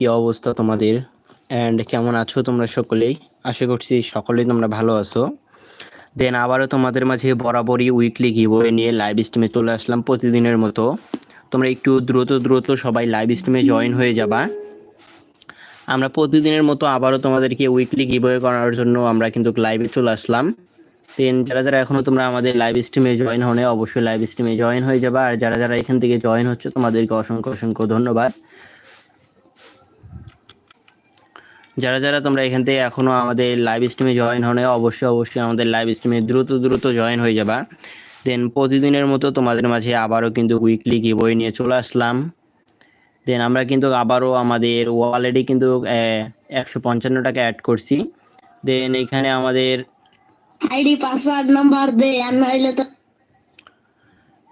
কি অবস্থা তোমাদের? অ্যান্ড কেমন আছো তোমরা সকলেই? আশা করছি সকলেই তোমরা ভালো আছো। দেন আবারও তোমাদের মাঝে বরাবরই উইকলি গিভওয়ে নিয়ে লাইভ স্ট্রিমে চলে আসলাম প্রতিদিনের মতো। তোমরা একটু দ্রুত দ্রুত সবাই লাইভ স্ট্রিমে জয়েন হয়ে যাবা। আমরা প্রতিদিনের মতো আবারও তোমাদেরকে উইকলি গিভওয়ে করার জন্য আমরা কিন্তু লাইভে চলে আসলাম। দেন যারা যারা এখনও তোমরা আমাদের লাইভ স্ট্রিমে জয়েন হনে অবশ্যই লাইভ স্ট্রিমে জয়েন হয়ে যাবা। আর যারা যারা এখান থেকে জয়েন হচ্ছে, তোমাদেরকে অসংখ্য অসংখ্য ধন্যবাদ। যারা যারা তোমরা এখান থেকে এখনও আমাদের লাইভ স্ট্রিমে জয়েন হনে অবশ্যই অবশ্যই আমাদের লাইভ স্ট্রিমে দ্রুত দ্রুত জয়েন হয়ে যাবা। দেন প্রতিদিনের মতো তোমাদের মাঝে আবারও কিন্তু উইকলি কি বই নিয়ে চলে আসলাম। দেন আমরা কিন্তু আবারও আমাদের ওয়ালেটে কিন্তু একশো পঞ্চান্ন টাকা অ্যাড করছি। দেন এখানে আমাদের আইডি পাসওয়ার্ড নাম্বার দে তো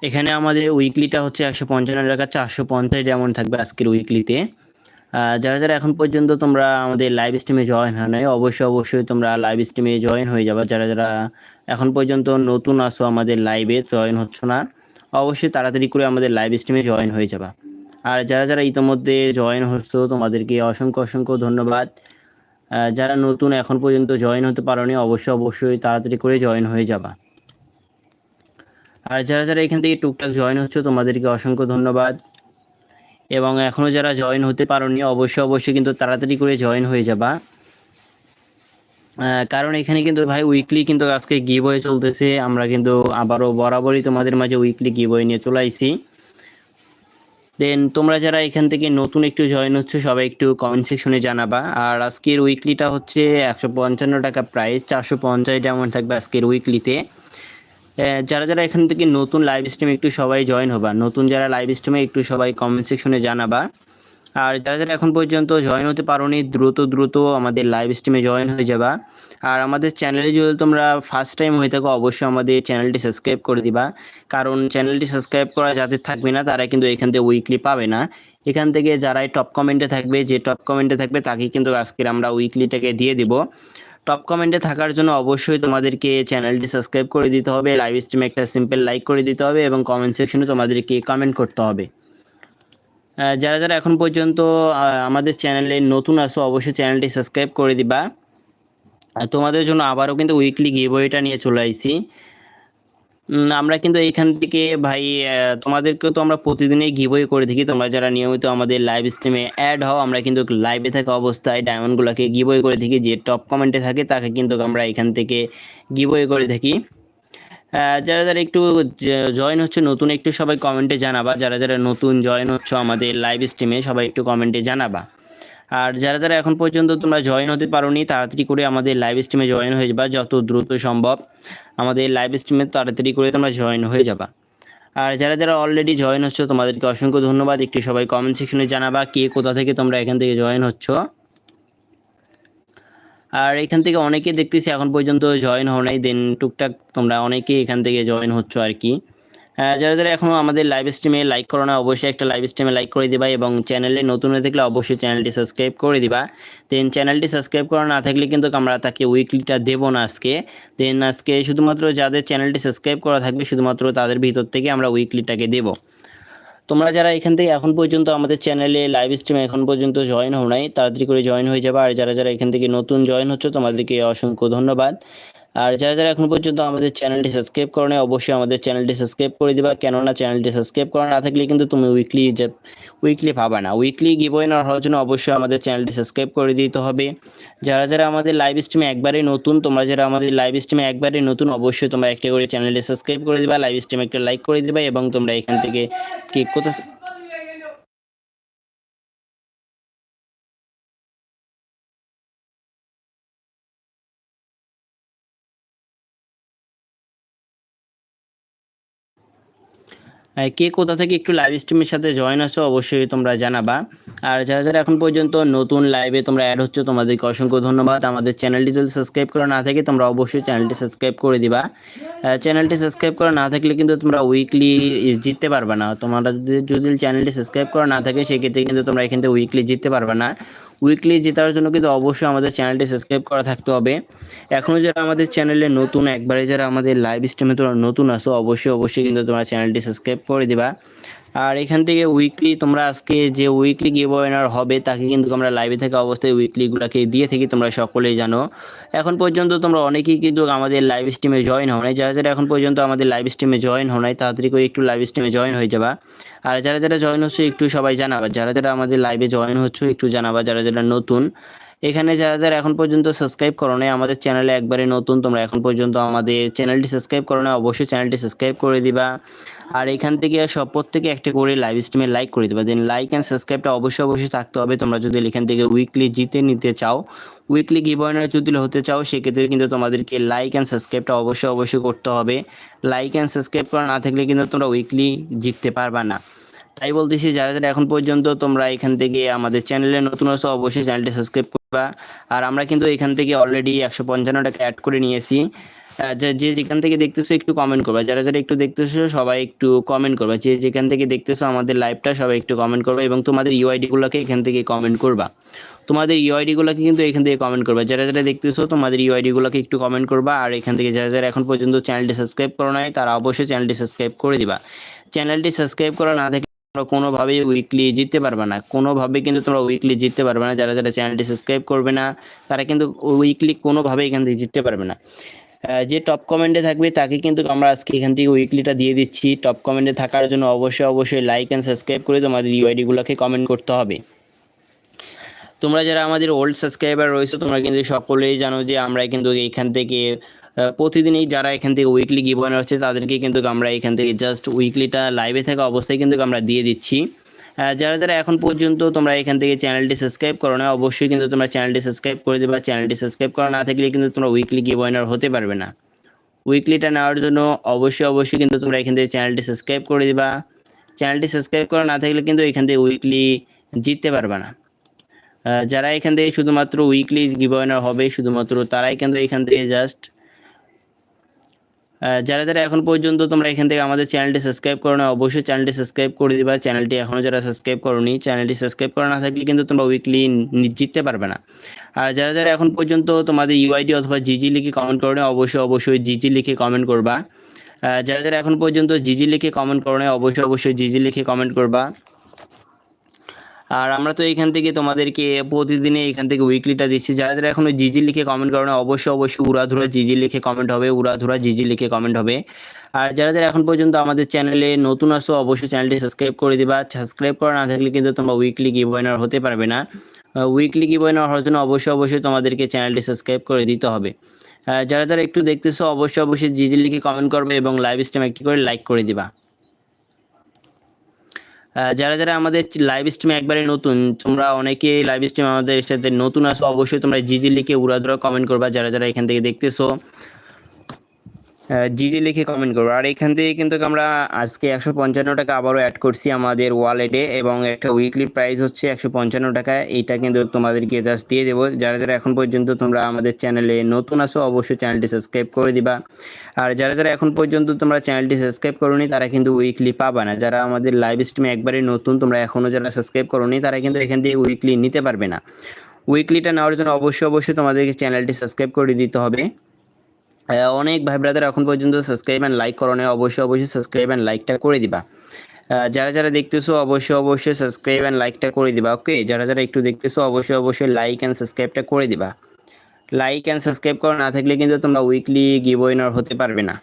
এখানে আমাদের উইকলিটা হচ্ছে একশো পঞ্চান্ন টাকা চারশো পঞ্চাশ যেমন থাকবে আজকের উইকলিতে যারা যারা এখন পর্যন্ত তোমরা আমাদের লাইভ স্ট্রিমে জয়েন হয় নাই, অবশ্যই অবশ্যই তোমরা লাইভ স্ট্রিমে জয়েন হয়ে যাবে। যারা যারা এখন পর্যন্ত নতুন আসো আমাদের লাইভে জয়েন হচ্ছ না, অবশ্যই তাড়াতাড়ি করে আমাদের লাইভ স্ট্রিমে জয়েন হয়ে যাবা। আর যারা যারা ইতোমধ্যে জয়েন হচ্ছ, তোমাদেরকে অসংখ্য অসংখ্য ধন্যবাদ। যারা নতুন এখন পর্যন্ত জয়েন হতে পারোনি, অবশ্যই অবশ্যই তাড়াতাড়ি করে জয়েন হয়ে যাবা। আর যারা যারা এখান থেকে টুকটাক জয়েন হচ্ছে, তোমাদেরকে অসংখ্য ধন্যবাদ। এবং এখনও যারা জয়েন হতে পারোনি, অবশ্যই অবশ্যই কিন্তু তাড়াতাড়ি করে জয়েন হয়ে যাবা। কারণ এখানে কিন্তু ভাই উইকলি কিন্তু আজকে গিভ হয়ে চলতেছে। আমরা কিন্তু আবারও বরাবরই তোমাদের মাঝে উইকলি গিভ হয়ে নিয়ে চলে আইছি। দেন তোমরা যারা এখান থেকে নতুন একটু জয়েন হচ্ছে, সবাই একটু কমেন্ট সেকশনে জানাবা। আর আজকের উইকলিটা হচ্ছে একশো পঞ্চান্ন টাকা প্রাইস চারশো পঞ্চাশ ডায়মন্ড থাকবে আজকের উইকলিতে যারা যারা এখান থেকে নতুন লাইভ স্ট্রিমে একটু সবাই জয়েন হবা, নতুন যারা লাইভ স্ট্রিমে একটু সবাই কমেন্ট সেকশনে জানাবা। আর যারা যারা এখন পর্যন্ত জয়েন হতে পারোনি, দ্রুত দ্রুত আমাদের লাইভ স্ট্রিমে জয়েন হয়ে যাবা। আর আমাদের চ্যানেলে যদি তোমরা ফার্স্ট টাইম হয়ে থাকো, অবশ্যই আমাদের চ্যানেলটি সাবস্ক্রাইব করে দিবা। কারণ চ্যানেলটি সাবস্ক্রাইব করা যাদের থাকবে না, তারা কিন্তু এখান থেকে উইকলি পাবে না। এখান থেকে যারাই টপ কমেন্টে থাকবে, যে টপ কমেন্টে থাকবে তাকে কিন্তু আজকের আমরা উইকলিটাকে দিয়ে দিব। টপ কমেন্টে থাকার জন্য অবশ্যই তোমাদেরকে চ্যানেলটি সাবস্ক্রাইব করে দিতে হবে লাইভ স্ট্রিমে একটা সিম্পল লাইক করে দিতে হবে এবং কমেন্ট সেকশনে তোমাদেরকে কমেন্ট করতে হবে। যারা যারা এখন পর্যন্ত আমাদের চ্যানেলে নতুন আসো অবশ্যই চ্যানেলটি সাবস্ক্রাইব করে দিবা। তোমাদের জন্য আবারও কিন্তু উইকলি গিভওয়েটা নিয়ে চলে উম, আমরা কিন্তু এইখান থেকে ভাই আহ, তোমাদেরকেও তো আমরা প্রতিদিনই গিভওয়ে করে থাকি। তোমরা যারা নিয়মিত আমাদের লাইভ স্ট্রিমে অ্যাড হও আমরা কিন্তু লাইভে থাকা অবস্থায় ডায়মন্ডগুলোকে গিভওয়ে করে থাকি। যে টপ কমেন্টে থাকে তাকে কিন্তু আমরা এখান থেকে গিভওয়ে করে থাকি। যারা যারা একটু জয়েন হচ্ছে নতুন একটু সবাই কমেন্টে জানাবা। যারা যারা নতুন জয়েন হচ্ছে আমাদের লাইভ স্ট্রিমে সবাই একটু কমেন্টে জানাবা। আর যারা যারা এখন পর্যন্ত তোমরা জয়েন হতে পারোনি, তাড়াতাড়ি করে আমাদের লাইভ স্ট্রিমে জয়েন হয়ে যাবা যত দ্রুত সম্ভব। আমাদের লাইভ স্ট্রিমে তাড়াতাড়ি করে তোমরা জয়েন হয়ে যাবা। আর যারা যারা অলরেডি জয়েন হচ্ছ, তোমাদেরকে অসংখ্য ধন্যবাদ। একটু সবাই কমেন্ট সেকশনে জানাবা কে কোথা থেকে তোমরা এখান থেকে জয়েন হচ্ছ। আর এখান থেকে অনেকে দেখতেছি এখন পর্যন্ত জয়েন হও নাই দেন টুকটাক তোমরা অনেকেই এখান থেকে জয়েন হচ্ছ আর কি। যারা যারা এখনও আমাদের লাইভ স্ট্রিমে লাইক করো না, অবশ্যই একটা লাইভ স্ট্রিমে লাইক করে দিবা এবং চ্যানেলে নতুন হয়ে থাকলে অবশ্যই চ্যানেলটি সাবস্ক্রাইব করে দিবা। দেন চ্যানেলটি সাবস্ক্রাইব করা না থাকলে কিন্তু আমরা তাকে উইকলিটা দেবো না আজকে। দেন আজকে শুধুমাত্র যাদের চ্যানেলটি সাবস্ক্রাইব করা থাকবে, শুধুমাত্র তাদের ভিতর থেকে আমরা উইকলিটাকে দেবো। তোমরা যারা এখান থেকে এখন পর্যন্ত আমাদের চ্যানেলে লাইভ স্ট্রিমে এখন পর্যন্ত জয়েন হও নাই, তাড়াতাড়ি করে জয়েন হয়ে যাবে। আর যারা যারা এখান থেকে নতুন জয়েন হচ্ছে, তোমাদেরকে অসংখ্য ধন্যবাদ। আর যারা যারা এখন পর্যন্ত আমাদের চ্যানেলটি সাবস্ক্রাইব করো অবশ্যই আমাদের চ্যানেলটি সাবস্ক্রাইব করে দিবা। কেননা চ্যানেলটি সাবস্ক্রাইব করা না থাকলে কিন্তু তুমি উইকলি যে উইকলি পাবা না। উইকলি গিভওয়ে না হওয়ার জন্য অবশ্যই আমাদের চ্যানেলটি সাবস্ক্রাইব করে দিতে হবে। যারা যারা আমাদের লাইভ স্ট্রিমে একবারে নতুন, তোমরা যারা আমাদের লাইভ স্ট্রিমে একবারে নতুন, অবশ্যই তোমরা একটা করে চ্যানেলটি সাবস্ক্রাইব করে দিবা। লাইভ স্ট্রিমে একটা লাইক করে দিবা এবং তোমরা এখান থেকে কি কোথা কে কোথা থেকে একটু লাইভ স্ট্রিমের সাথে জয়েন আছো অবশ্যই তোমরা জানাবা। আর যারা যারা এখন পর্যন্ত নতুন লাইভে তোমরা অ্যাড হচ্ছে, তোমাদেরকে অসংখ্য ধন্যবাদ। আমাদের চ্যানেলটি যদি সাবস্ক্রাইব করা না থাকে, তোমরা অবশ্যই চ্যানেলটি সাবস্ক্রাইব করে দিবা। চ্যানেলটি সাবস্ক্রাইব করা না থাকলে কিন্তু তোমরা উইকলি জিততে পারবে না। তোমরা যদি যদি চ্যানেলটি সাবস্ক্রাইব করা না থাকে, সেক্ষেত্রে কিন্তু তোমরা এখান থেকে উইকলি জিততে পারবে না। উইকলি জেতার জন্য কিন্তু অবশ্যই আমাদের চ্যানেলটি সাবস্ক্রাইব করা থাকতে হবে। এখনও যারা আমাদের চ্যানেলে নতুন, একবারে যারা আমাদের লাইভ স্ট্রিমে তোমরা নতুন আসো অবশ্যই অবশ্যই কিন্তু তোমরা চ্যানেলটি সাবস্ক্রাইব করে দিবা। আর এখান থেকে উইকলি তোমরা আজকে যে উইকলি গিভ ওয়েনার হবে, তাকে কিন্তু আমরা লাইভে থাকা অবস্থায় উইকলিগুলোকে দিয়ে থাকি তোমরা সকলেই জানো। এখন পর্যন্ত তোমরা অনেকেই কিন্তু আমাদের লাইভ স্ট্রিমে জয়েন হও নাই। যারা যারা এখন পর্যন্ত আমাদের লাইভ স্ট্রিমে জয়েন হও নাই, তাড়াতাড়ি করে একটু লাইভ স্ট্রিমে জয়েন হয়ে যাবা। আর যারা যারা জয়েন হচ্ছে, একটু সবাই জানাবা। যারা যারা আমাদের লাইভে জয়েন হচ্ছে, একটু জানাবা। যারা যারা নতুন, এখানে যারা যারা এখন পর্যন্ত সাবস্ক্রাইব করো নাই, আমাদের চ্যানেলে একবারে নতুন, তোমরা এখন পর্যন্ত আমাদের চ্যানেলটি সাবস্ক্রাইব করো না অবশ্যই চ্যানেলটি সাবস্ক্রাইব করে দিবা। আর এখান থেকে সব প্রত্যেকে একটা করে লাইভ স্ট্রিমে লাইক করে দেবে। দেন লাইক অ্যান্ড সাবস্ক্রাইবটা অবশ্যই অবশ্যই থাকতে হবে। তোমরা যদি এখান থেকে উইকলি জিতে নিতে চাও উইকলি গিভওয়ানার যদি হতে চাও, সেক্ষেত্রে কিন্তু তোমাদেরকে লাইক অ্যান্ড সাবস্ক্রাইবটা অবশ্যই অবশ্যই করতে হবে। লাইক অ্যান্ড সাবস্ক্রাইব করা না থাকলে কিন্তু তোমরা উইকলি জিততে পারবা না। তাই বলতেছি, যারা যারা এখন পর্যন্ত তোমরা এখান থেকে আমাদের চ্যানেলে নতুন আছো, অবশ্যই চ্যানেলটি সাবস্ক্রাইব করবা। আর আমরা কিন্তু এখান থেকে অলরেডি একশো পঞ্চান্ন টাকা অ্যাড করে নিয়েছি। যে যেখান থেকে দেখতেছো একটু কমেন্ট করবা। যারা যারা একটু দেখতেছো, সবাই একটু কমেন্ট করবা। যে যেখান থেকে দেখতেছো আমাদের লাইভটা সবাই একটু কমেন্ট করবা এবং তোমাদের ইউআইডিগুলোকে এখান থেকে কমেন্ট করবা। তোমাদের ইউআইডিগুলোকে কিন্তু এখান থেকে কমেন্ট করবা। যারা যারা দেখতেছো, তোমাদের ইউআইডিগুলোকে একটু কমেন্ট করবা। আর এখান থেকে যারা যারা এখন পর্যন্ত চ্যানেলটি সাবস্ক্রাইব করো নাই, তারা অবশ্যই চ্যানেলটি সাবস্ক্রাইব করে দিবা। চ্যানেলটি সাবস্ক্রাইব করা না থাকলে তোমরা কোনোভাবেই উইকলি জিততে পারবে না। কোনোভাবে কিন্তু তোমরা উইকলি জিততে পারবে না। যারা যারা চ্যানেলটি সাবস্ক্রাইব করবে না, তারা কিন্তু উইকলি কোনোভাবে এখান থেকে জিততে পারবে না। যে টপ কমেন্টে থাকবে তাকে কিন্তু আমরা আজকে এখান থেকে উইকলিটা দিয়ে দিচ্ছি। টপ কমেন্টে থাকার জন্য অবশ্যই অবশ্যই লাইক অ্যান্ড সাবস্ক্রাইব করে তোমাদের ইউআইডিগুলোকে কমেন্ট করতে হবে। তোমরা যারা আমাদের ওল্ড সাবস্ক্রাইবার রয়েছে, তোমরা কিন্তু সকলেই জানো যে আমরা কিন্তু এখান থেকে প্রতিদিনই যারা এখান থেকে উইকলি গিভওয়ান হচ্ছে, তাদেরকে কিন্তু আমরা এখান থেকে জাস্ট উইকলিটা লাইভে থাকা অবস্থায় কিন্তু আমরা দিয়ে দিচ্ছি। যারা যারা এখন পর্যন্ত তোমরা এখান থেকে চ্যানেলটি সাবস্ক্রাইব করো না অবশ্যই কিন্তু তোমরা চ্যানেলটি সাবস্ক্রাইব করে দেবা। চ্যানেলটি সাবস্ক্রাইব করা না থাকলে কিন্তু তোমরা উইকলি গিভওয়ানার হতে পারবে না। উইকলিটা নেওয়ার জন্য অবশ্যই অবশ্যই কিন্তু তোমরা এখান থেকে চ্যানেলটি সাবস্ক্রাইব করে দিবা। চ্যানেলটি সাবস্ক্রাইব করা না থাকলে কিন্তু এখান থেকে উইকলি জিততে পারবে না। যারা এখান থেকে শুধুমাত্র উইকলি গিভওয়ানার হবে, শুধুমাত্র তারাই কিন্তু এখান থেকে জাস্ট যারা যারা এখন পর্যন্ত তোমরা এখান থেকে আমাদের চ্যানেলটি সাবস্ক্রাইব করো না, অবশ্যই চ্যানেলটি সাবস্ক্রাইব করে দিবা। চ্যানেলটি এখনও যারা সাবস্ক্রাইব করোনি, চ্যানেলটি সাবস্ক্রাইব করা না থাকলে কিন্তু তোমরা উইকলি জিততে পারবে না। আর যারা যারা এখন পর্যন্ত তোমাদের ইউআইডি অথবা জিজি লিখে কমেন্ট করো না অবশ্যই অবশ্যই জিজি লিখে কমেন্ট করবা। যারা যারা এখন পর্যন্ত জিজি লিখে কমেন্ট করো না অবশ্যই অবশ্যই জিজি লিখে কমেন্ট করবা। আর আমরা তো এখান থেকে তোমাদেরকে প্রতিদিনে এখান থেকে উইকলিটা দিচ্ছি। যারা যারা এখনও জিজি লিখে কমেন্ট করো না অবশ্যই অবশ্যই উড়াধুরা জিজি লিখে কমেন্ট হবে, উড়াধুরা জিজি লিখে কমেন্ট হবে। আর যারা যারা এখন পর্যন্ত আমাদের চ্যানেলে নতুন আসো অবশ্যই চ্যানেলটি সাবস্ক্রাইব করে দিবা। সাবস্ক্রাইব করা না থাকলে কিন্তু তোমরা উইকলি গিভ ওয়েনার হতে পারবে না। উইকলি গিভ ওয়েনার হওয়ার জন্য অবশ্যই অবশ্যই তোমাদেরকে চ্যানেলটি সাবস্ক্রাইব করে দিতে হবে। যারা যারা একটু দেখতেছো, অবশ্যই অবশ্যই জিজি লিখে কমেন্ট করবে এবং লাইভ স্ট্রিম একটি করে লাইক করে দিবা। যারা যারা আমাদের লাইভ স্ট্রিমে একবারে নতুন, তোমরা অনেকে লাইভ স্ট্রিম আমাদের সাথে নতুন আসো অবশ্যই তোমরা জিজি লিখে উড়াধুরা কমেন্ট করবা, যারা যারা এখান থেকে দেখতেছো। জিজি লিখে কমেন্ট করব। আর এখান থেকে কিন্তু আমরা আজকে একশো পঞ্চান্ন টাকা আবারও অ্যাড করছি আমাদের ওয়ালেটে এবং একটা উইকলি প্রাইস হচ্ছে একশো পঞ্চান্ন টাকা। এইটা কিন্তু তোমাদেরকে জাস্ট দিয়ে দেবো। যারা যারা এখন পর্যন্ত তোমরা আমাদের চ্যানেলে নতুন আসো অবশ্যই চ্যানেলটি সাবস্ক্রাইব করে দিবা। আর যারা যারা এখন পর্যন্ত তোমরা চ্যানেলটি সাবস্ক্রাইব করোনি, তারা কিন্তু উইকলি পাবা না। যারা আমাদের লাইভ স্ট্রিমে একবারে নতুন, তোমরা এখনও যারা সাবস্ক্রাইব করোনি, তারা কিন্তু এখান থেকে উইকলি নিতে পারবে না। উইকলিটা নেওয়ার জন্য অবশ্যই অবশ্যই তোমাদেরকে চ্যানেলটি সাবস্ক্রাইব করে দিতে হবে। অনেক ভাই ব্রাদার এখন পর্যন্ত সাবস্ক্রাইব অ্যান্ড লাইক করো অবশ্যই অবশ্যই সাবস্ক্রাইব অ্যান্ড লাইকটা করে দিবা। যারা যারা দেখতেছো, অবশ্যই অবশ্যই সাবস্ক্রাইব অ্যান্ড লাইকটা করে দিবা ওকে যারা যারা একটু দেখতেছো, অবশ্যই অবশ্যই লাইক অ্যান্ড সাবস্ক্রাইবটা করে দিবা। লাইক অ্যান্ড সাবস্ক্রাইব করা না থাকলে কিন্তু তোমরা উইকলি গিভ উইনার হতে পারবে না।